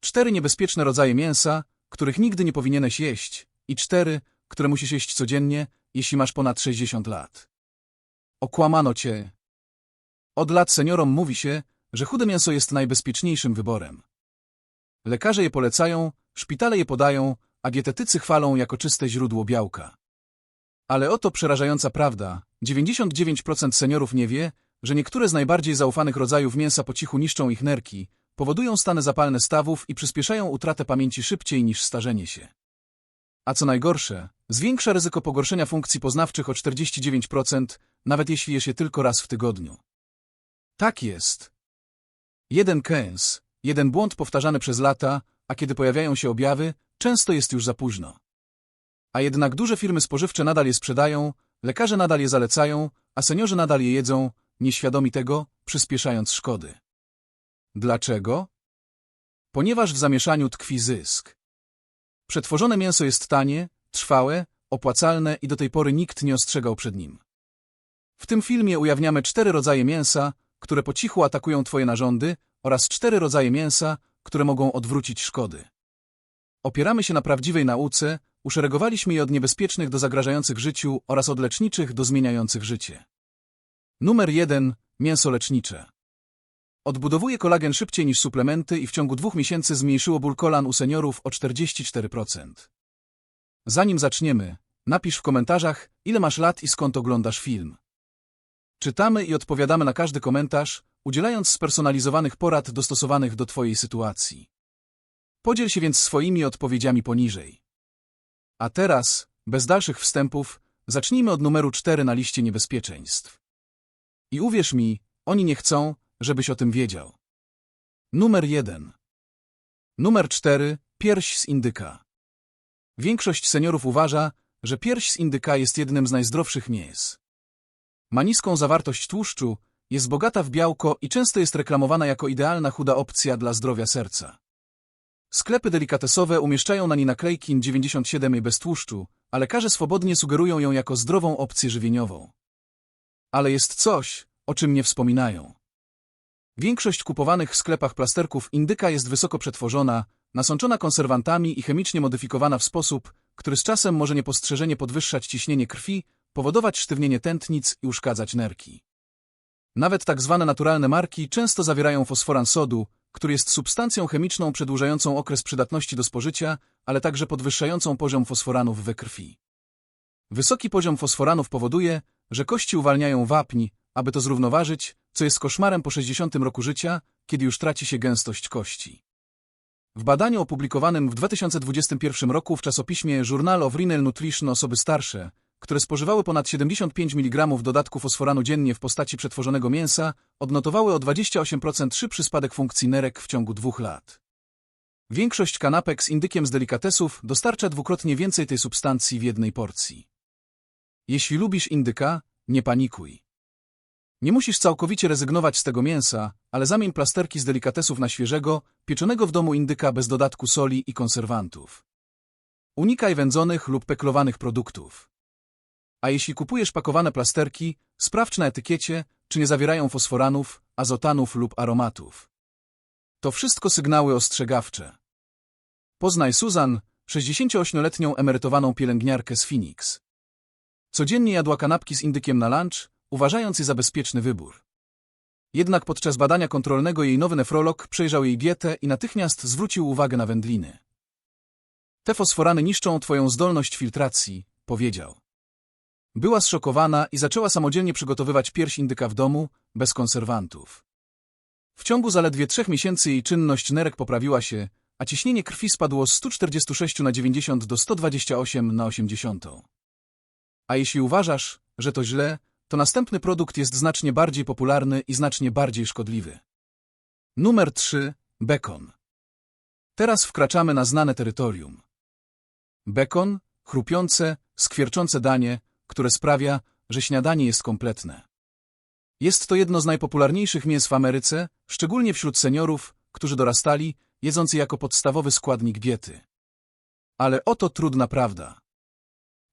cztery niebezpieczne rodzaje mięsa, których nigdy nie powinieneś jeść i cztery, które musisz jeść codziennie, jeśli masz ponad 60 lat. Okłamano cię. Od lat seniorom mówi się, że chude mięso jest najbezpieczniejszym wyborem. Lekarze je polecają, szpitale je podają, a dietetycy chwalą jako czyste źródło białka. Ale oto przerażająca prawda. 99% seniorów nie wie, że niektóre z najbardziej zaufanych rodzajów mięsa po cichu niszczą ich nerki, powodują stany zapalne stawów i przyspieszają utratę pamięci szybciej niż starzenie się. A co najgorsze, zwiększa ryzyko pogorszenia funkcji poznawczych o 49%, nawet jeśli je się tylko raz w tygodniu. Tak jest. Jeden kęs, jeden błąd powtarzany przez lata, a kiedy pojawiają się objawy, często jest już za późno. A jednak duże firmy spożywcze nadal je sprzedają, lekarze nadal je zalecają, a seniorzy nadal je jedzą, nieświadomi tego, przyspieszając szkody. Dlaczego? Ponieważ w zamieszaniu tkwi zysk. Przetworzone mięso jest tanie, trwałe, opłacalne i do tej pory nikt nie ostrzegał przed nim. W tym filmie ujawniamy cztery rodzaje mięsa, które po cichu atakują Twoje narządy oraz cztery rodzaje mięsa, które mogą odwrócić szkody. Opieramy się na prawdziwej nauce, uszeregowaliśmy je od niebezpiecznych do zagrażających życiu oraz od leczniczych do zmieniających życie. Numer 1. Mięso lecznicze. Odbudowuje kolagen szybciej niż suplementy i w ciągu dwóch miesięcy zmniejszyło ból kolan u seniorów o 44%. Zanim zaczniemy, napisz w komentarzach, ile masz lat i skąd oglądasz film. Czytamy i odpowiadamy na każdy komentarz, udzielając spersonalizowanych porad dostosowanych do Twojej sytuacji. Podziel się więc swoimi odpowiedziami poniżej. A teraz, bez dalszych wstępów, zacznijmy od numeru 4 na liście niebezpieczeństw. I uwierz mi, oni nie chcą, żebyś o tym wiedział. Numer 1. Numer 4. Pierś z indyka. Większość seniorów uważa, że pierś z indyka jest jednym z najzdrowszych mięs. Ma niską zawartość tłuszczu, jest bogata w białko i często jest reklamowana jako idealna chuda opcja dla zdrowia serca. Sklepy delikatesowe umieszczają na niej naklejki 97 i bez tłuszczu, a lekarze swobodnie sugerują ją jako zdrową opcję żywieniową. Ale jest coś, o czym nie wspominają. Większość kupowanych w sklepach plasterków indyka jest wysoko przetworzona, nasączona konserwantami i chemicznie modyfikowana w sposób, który z czasem może niepostrzeżenie podwyższać ciśnienie krwi, powodować sztywnienie tętnic i uszkadzać nerki. Nawet tak zwane naturalne marki często zawierają fosforan sodu, który jest substancją chemiczną przedłużającą okres przydatności do spożycia, ale także podwyższającą poziom fosforanów we krwi. Wysoki poziom fosforanów powoduje, że kości uwalniają wapń, aby to zrównoważyć, co jest koszmarem po 60 roku życia, kiedy już traci się gęstość kości. W badaniu opublikowanym w 2021 roku w czasopiśmie Journal of Renal Nutrition osoby starsze, które spożywały ponad 75 mg dodatku fosforanu dziennie w postaci przetworzonego mięsa, odnotowały o 28% szybszy spadek funkcji nerek w ciągu dwóch lat. Większość kanapek z indykiem z delikatesów dostarcza dwukrotnie więcej tej substancji w jednej porcji. Jeśli lubisz indyka, nie panikuj. Nie musisz całkowicie rezygnować z tego mięsa, ale zamień plasterki z delikatesów na świeżego, pieczonego w domu indyka bez dodatku soli i konserwantów. Unikaj wędzonych lub peklowanych produktów. A jeśli kupujesz pakowane plasterki, sprawdź na etykiecie, czy nie zawierają fosforanów, azotanów lub aromatów. To wszystko sygnały ostrzegawcze. Poznaj Susan, 68-letnią emerytowaną pielęgniarkę z Phoenix. Codziennie jadła kanapki z indykiem na lunch, uważając je za bezpieczny wybór. Jednak podczas badania kontrolnego jej nowy nefrolog przejrzał jej dietę i natychmiast zwrócił uwagę na wędliny. Te fosforany niszczą twoją zdolność filtracji, powiedział. Była zszokowana i zaczęła samodzielnie przygotowywać pierś indyka w domu, bez konserwantów. W ciągu zaledwie trzech miesięcy jej czynność nerek poprawiła się, a ciśnienie krwi spadło z 146 na 90 do 128 na 80. A jeśli uważasz, że to źle, to następny produkt jest znacznie bardziej popularny i znacznie bardziej szkodliwy. Numer 3. Bekon. Teraz wkraczamy na znane terytorium. Bekon, chrupiące, skwierczące danie, które sprawia, że śniadanie jest kompletne. Jest to jedno z najpopularniejszych mięs w Ameryce, szczególnie wśród seniorów, którzy dorastali, jedząc je jako podstawowy składnik diety. Ale oto trudna prawda.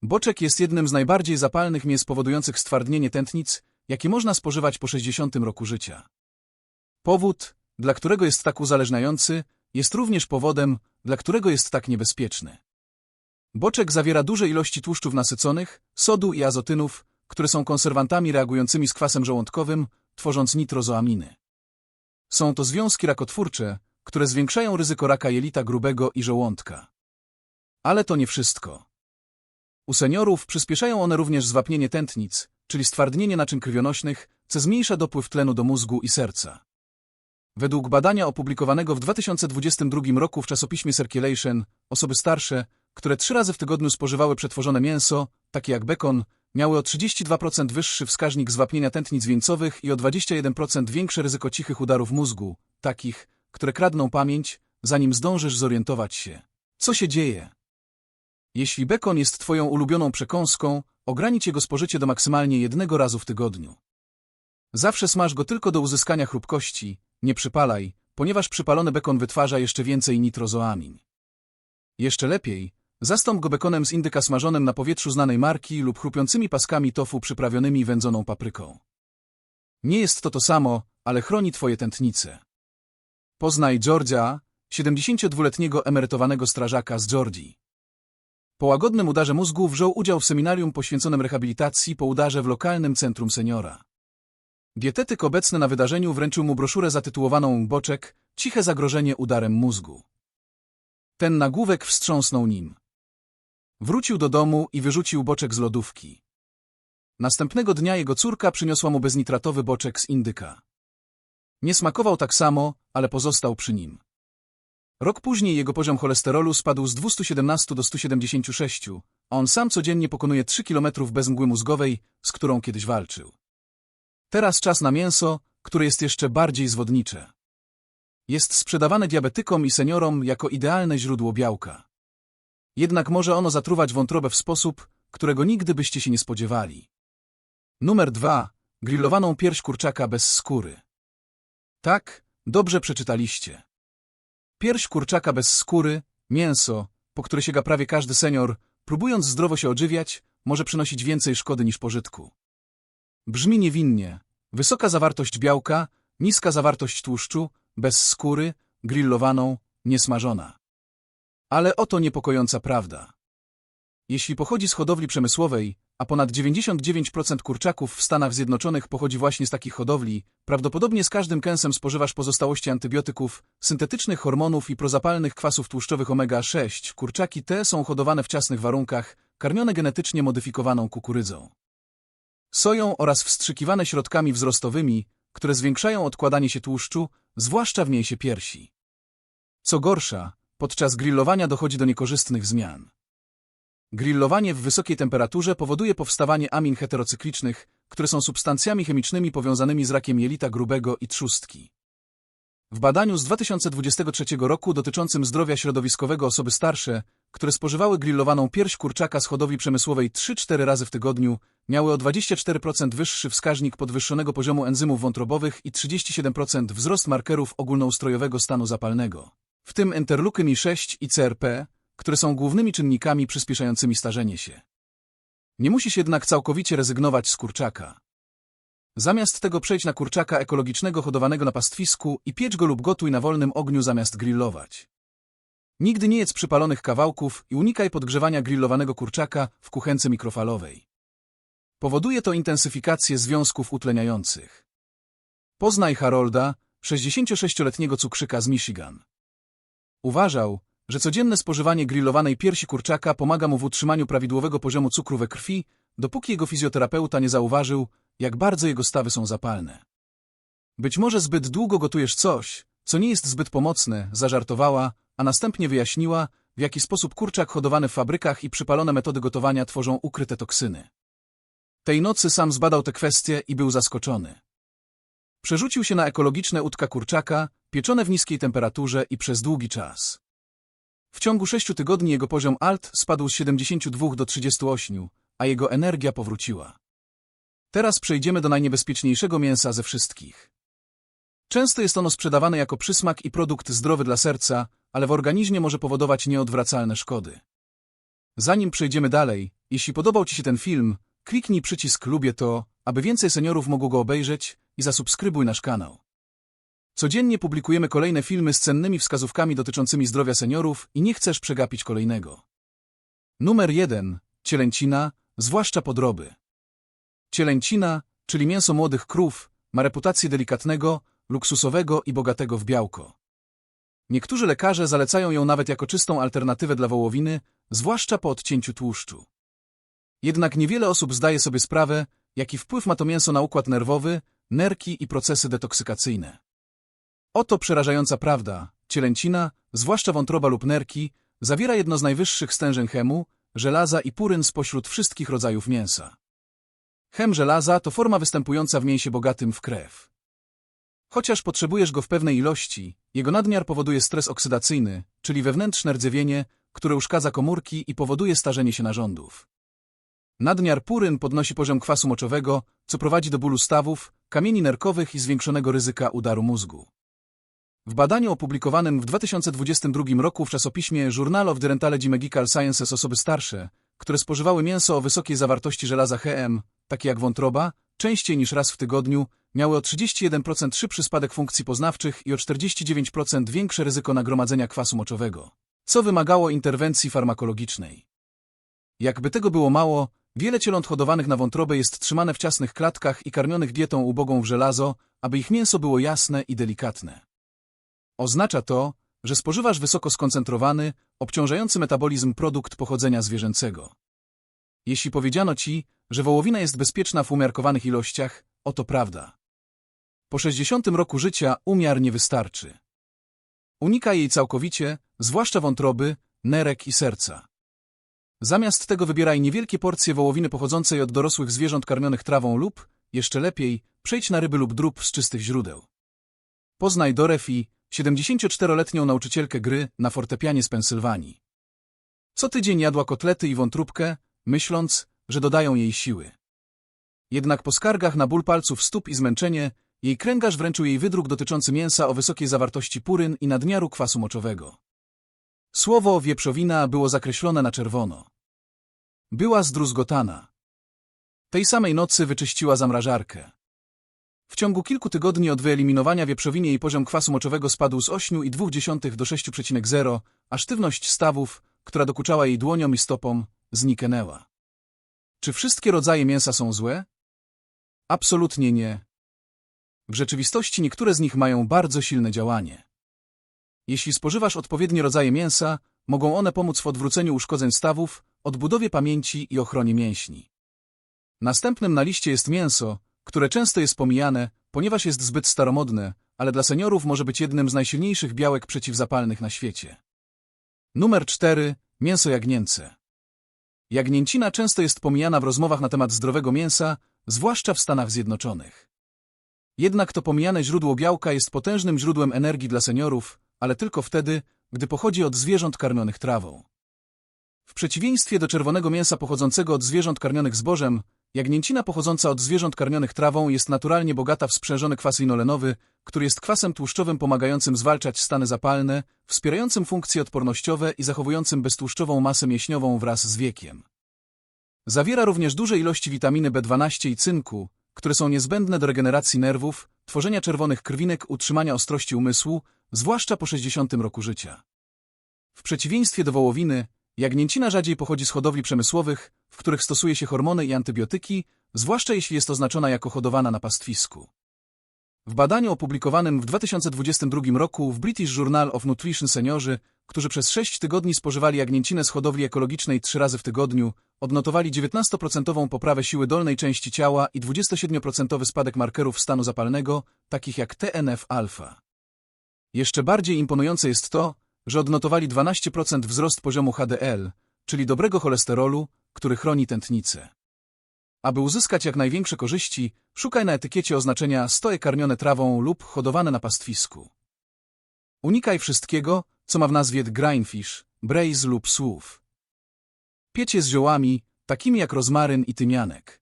Boczek jest jednym z najbardziej zapalnych mięs powodujących stwardnienie tętnic, jakie można spożywać po 60 roku życia. Powód, dla którego jest tak uzależniający, jest również powodem, dla którego jest tak niebezpieczny. Boczek zawiera duże ilości tłuszczów nasyconych, sodu i azotynów, które są konserwantami reagującymi z kwasem żołądkowym, tworząc nitrozoaminy. Są to związki rakotwórcze, które zwiększają ryzyko raka jelita grubego i żołądka. Ale to nie wszystko. U seniorów przyspieszają one również zwapnienie tętnic, czyli stwardnienie naczyń krwionośnych, co zmniejsza dopływ tlenu do mózgu i serca. Według badania opublikowanego w 2022 roku w czasopiśmie Circulation, osoby starsze, które trzy razy w tygodniu spożywały przetworzone mięso, takie jak bekon, miały o 32% wyższy wskaźnik zwapnienia tętnic wieńcowych i o 21% większe ryzyko cichych udarów mózgu, takich, które kradną pamięć, zanim zdążysz zorientować się. Co się dzieje? Jeśli bekon jest Twoją ulubioną przekąską, ogranicz jego spożycie do maksymalnie jednego razu w tygodniu. Zawsze smaż go tylko do uzyskania chrupkości, nie przypalaj, ponieważ przypalony bekon wytwarza jeszcze więcej nitrozoamin. Jeszcze lepiej, zastąp go bekonem z indyka smażonym na powietrzu znanej marki lub chrupiącymi paskami tofu przyprawionymi wędzoną papryką. Nie jest to to samo, ale chroni Twoje tętnice. Poznaj Georgia, 72-letniego emerytowanego strażaka z Georgii. Po łagodnym udarze mózgu wziął udział w seminarium poświęconym rehabilitacji po udarze w lokalnym centrum seniora. Dietetyk obecny na wydarzeniu wręczył mu broszurę zatytułowaną Boczek – Ciche zagrożenie udarem mózgu. Ten nagłówek wstrząsnął nim. Wrócił do domu i wyrzucił boczek z lodówki. Następnego dnia jego córka przyniosła mu beznitratowy boczek z indyka. Nie smakował tak samo, ale pozostał przy nim. Rok później jego poziom cholesterolu spadł z 217 do 176, a on sam codziennie pokonuje 3 km bez mgły mózgowej, z którą kiedyś walczył. Teraz czas na mięso, które jest jeszcze bardziej zwodnicze. Jest sprzedawane diabetykom i seniorom jako idealne źródło białka. Jednak może ono zatruwać wątrobę w sposób, którego nigdy byście się nie spodziewali. Numer dwa. Grillowaną pierś kurczaka bez skóry. Tak, dobrze przeczytaliście. Pierś kurczaka bez skóry, mięso, po które sięga prawie każdy senior, próbując zdrowo się odżywiać, może przynosić więcej szkody niż pożytku. Brzmi niewinnie. Wysoka zawartość białka, niska zawartość tłuszczu, bez skóry, grillowaną, niesmażona. Ale oto niepokojąca prawda. Jeśli pochodzi z hodowli przemysłowej, a ponad 99% kurczaków w Stanach Zjednoczonych pochodzi właśnie z takich hodowli, prawdopodobnie z każdym kęsem spożywasz pozostałości antybiotyków, syntetycznych hormonów i prozapalnych kwasów tłuszczowych omega-6. Kurczaki te są hodowane w ciasnych warunkach, karmione genetycznie modyfikowaną kukurydzą. Soją oraz wstrzykiwane środkami wzrostowymi, które zwiększają odkładanie się tłuszczu, zwłaszcza w mięsie piersi. Co gorsza, podczas grillowania dochodzi do niekorzystnych zmian. Grillowanie w wysokiej temperaturze powoduje powstawanie amin heterocyklicznych, które są substancjami chemicznymi powiązanymi z rakiem jelita grubego i trzustki. W badaniu z 2023 roku dotyczącym zdrowia środowiskowego osoby starsze, które spożywały grillowaną pierś kurczaka z hodowli przemysłowej 3-4 razy w tygodniu, miały o 24% wyższy wskaźnik podwyższonego poziomu enzymów wątrobowych i 37% wzrost markerów ogólnoustrojowego stanu zapalnego, w tym interleukin 6 i CRP, które są głównymi czynnikami przyspieszającymi starzenie się. Nie musisz jednak całkowicie rezygnować z kurczaka. Zamiast tego przejdź na kurczaka ekologicznego hodowanego na pastwisku i piecz go lub gotuj na wolnym ogniu zamiast grillować. Nigdy nie jedz przypalonych kawałków i unikaj podgrzewania grillowanego kurczaka w kuchence mikrofalowej. Powoduje to intensyfikację związków utleniających. Poznaj Harolda, 66-letniego cukrzyka z Michigan. Uważał, że codzienne spożywanie grillowanej piersi kurczaka pomaga mu w utrzymaniu prawidłowego poziomu cukru we krwi, dopóki jego fizjoterapeuta nie zauważył, jak bardzo jego stawy są zapalne. Być może zbyt długo gotujesz coś, co nie jest zbyt pomocne, zażartowała, a następnie wyjaśniła, w jaki sposób kurczak hodowany w fabrykach i przypalone metody gotowania tworzą ukryte toksyny. Tej nocy sam zbadał te kwestie i był zaskoczony. Przerzucił się na ekologiczne utka kurczaka, pieczone w niskiej temperaturze i przez długi czas. W ciągu sześciu tygodni jego poziom ALT spadł z 72 do 38, a jego energia powróciła. Teraz przejdziemy do najniebezpieczniejszego mięsa ze wszystkich. Często jest ono sprzedawane jako przysmak i produkt zdrowy dla serca, ale w organizmie może powodować nieodwracalne szkody. Zanim przejdziemy dalej, jeśli podobał Ci się ten film, kliknij przycisk lubię to, aby więcej seniorów mogło go obejrzeć i zasubskrybuj nasz kanał. Codziennie publikujemy kolejne filmy z cennymi wskazówkami dotyczącymi zdrowia seniorów i nie chcesz przegapić kolejnego. Numer 1. Cielęcina, zwłaszcza podroby. Cielęcina, czyli mięso młodych krów, ma reputację delikatnego, luksusowego i bogatego w białko. Niektórzy lekarze zalecają ją nawet jako czystą alternatywę dla wołowiny, zwłaszcza po odcięciu tłuszczu. Jednak niewiele osób zdaje sobie sprawę, jaki wpływ ma to mięso na układ nerwowy, nerki i procesy detoksykacyjne. Oto przerażająca prawda. Cielęcina, zwłaszcza wątroba lub nerki, zawiera jedno z najwyższych stężeń chemu, żelaza i puryn spośród wszystkich rodzajów mięsa. Chem żelaza to forma występująca w mięsie bogatym w krew. Chociaż potrzebujesz go w pewnej ilości, jego nadmiar powoduje stres oksydacyjny, czyli wewnętrzne rdzewienie, które uszkadza komórki i powoduje starzenie się narządów. Nadmiar puryn podnosi poziom kwasu moczowego, co prowadzi do bólu stawów, kamieni nerkowych i zwiększonego ryzyka udaru mózgu. W badaniu opublikowanym w 2022 roku w czasopiśmie Journal of Dermatology Medical Sciences osoby starsze, które spożywały mięso o wysokiej zawartości żelaza HM, takie jak wątroba, częściej niż raz w tygodniu, miały o 31% szybszy spadek funkcji poznawczych i o 49% większe ryzyko nagromadzenia kwasu moczowego, co wymagało interwencji farmakologicznej. Jakby tego było mało, wiele cieląt hodowanych na wątrobę jest trzymane w ciasnych klatkach i karmionych dietą ubogą w żelazo, aby ich mięso było jasne i delikatne. Oznacza to, że spożywasz wysoko skoncentrowany, obciążający metabolizm produkt pochodzenia zwierzęcego. Jeśli powiedziano ci, że wołowina jest bezpieczna w umiarkowanych ilościach, oto prawda. Po 60 roku życia umiar nie wystarczy. Unika jej całkowicie, zwłaszcza wątroby, nerek i serca. Zamiast tego wybieraj niewielkie porcje wołowiny pochodzącej od dorosłych zwierząt karmionych trawą lub, jeszcze lepiej, przejdź na ryby lub drób z czystych źródeł. Poznaj Dorefi, 74-letnią nauczycielkę gry na fortepianie z Pensylwanii. Co tydzień jadła kotlety i wątróbkę, myśląc, że dodają jej siły. Jednak po skargach na ból palców stóp i zmęczenie, jej kręgarz wręczył jej wydruk dotyczący mięsa o wysokiej zawartości puryn i nadmiaru kwasu moczowego. Słowo wieprzowina było zakreślone na czerwono. Była zdruzgotana. Tej samej nocy wyczyściła zamrażarkę. W ciągu kilku tygodni od wyeliminowania wieprzowiny jej poziom kwasu moczowego spadł z 8,2 do 6,0, a sztywność stawów, która dokuczała jej dłoniom i stopom, zniknęła. Czy wszystkie rodzaje mięsa są złe? Absolutnie nie. W rzeczywistości niektóre z nich mają bardzo silne działanie. Jeśli spożywasz odpowiednie rodzaje mięsa, mogą one pomóc w odwróceniu uszkodzeń stawów, odbudowie pamięci i ochronie mięśni. Następnym na liście jest mięso, które często jest pomijane, ponieważ jest zbyt staromodne, ale dla seniorów może być jednym z najsilniejszych białek przeciwzapalnych na świecie. Numer 4. Mięso jagnięce. Jagnięcina często jest pomijana w rozmowach na temat zdrowego mięsa, zwłaszcza w Stanach Zjednoczonych. Jednak to pomijane źródło białka jest potężnym źródłem energii dla seniorów, ale tylko wtedy, gdy pochodzi od zwierząt karmionych trawą. W przeciwieństwie do czerwonego mięsa pochodzącego od zwierząt karmionych zbożem, jagnięcina pochodząca od zwierząt karmionych trawą jest naturalnie bogata w sprzężony kwas linolenowy, który jest kwasem tłuszczowym pomagającym zwalczać stany zapalne, wspierającym funkcje odpornościowe i zachowującym beztłuszczową masę mięśniową wraz z wiekiem. Zawiera również duże ilości witaminy B12 i cynku, które są niezbędne do regeneracji nerwów, tworzenia czerwonych krwinek, utrzymania ostrości umysłu, zwłaszcza po 60 roku życia. W przeciwieństwie do wołowiny, jagnięcina rzadziej pochodzi z hodowli przemysłowych, w których stosuje się hormony i antybiotyki, zwłaszcza jeśli jest oznaczona jako hodowana na pastwisku. W badaniu opublikowanym w 2022 roku w British Journal of Nutrition seniorzy, którzy przez 6 tygodni spożywali jagnięcinę z hodowli ekologicznej 3 razy w tygodniu, odnotowali 19% poprawę siły dolnej części ciała i 27% spadek markerów stanu zapalnego, takich jak TNF-alfa. Jeszcze bardziej imponujące jest to, że odnotowali 12% wzrost poziomu HDL, czyli dobrego cholesterolu, który chroni tętnicę. Aby uzyskać jak największe korzyści, szukaj na etykiecie oznaczenia stoje karmione trawą lub hodowane na pastwisku. Unikaj wszystkiego, co ma w nazwie grindfish, braise lub słów. Piecie z ziołami, takimi jak rozmaryn i tymianek.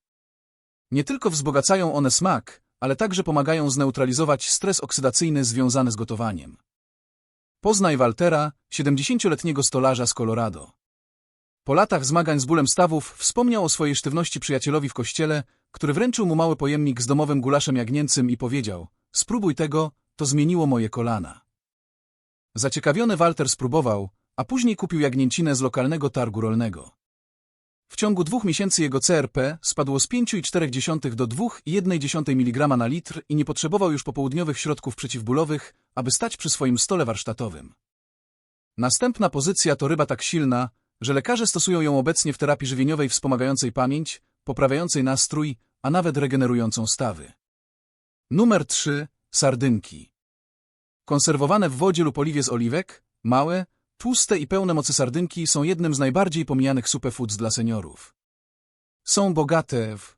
Nie tylko wzbogacają one smak, ale także pomagają zneutralizować stres oksydacyjny związany z gotowaniem. Poznaj Waltera, 70-letniego stolarza z Colorado. Po latach zmagań z bólem stawów wspomniał o swojej sztywności przyjacielowi w kościele, który wręczył mu mały pojemnik z domowym gulaszem jagnięcym i powiedział spróbuj tego, to zmieniło moje kolana. Zaciekawiony Walter spróbował, a później kupił jagnięcinę z lokalnego targu rolnego. W ciągu dwóch miesięcy jego CRP spadło z 5,4 do 2,1 mg na litr i nie potrzebował już popołudniowych środków przeciwbólowych, aby stać przy swoim stole warsztatowym. Następna pozycja to ryba tak silna, że lekarze stosują ją obecnie w terapii żywieniowej wspomagającej pamięć, poprawiającej nastrój, a nawet regenerującą stawy. Numer 3. Sardynki. Konserwowane w wodzie lub oliwie z oliwek, małe, tłuste i pełne mocy sardynki są jednym z najbardziej pomijanych superfoods dla seniorów. Są bogate w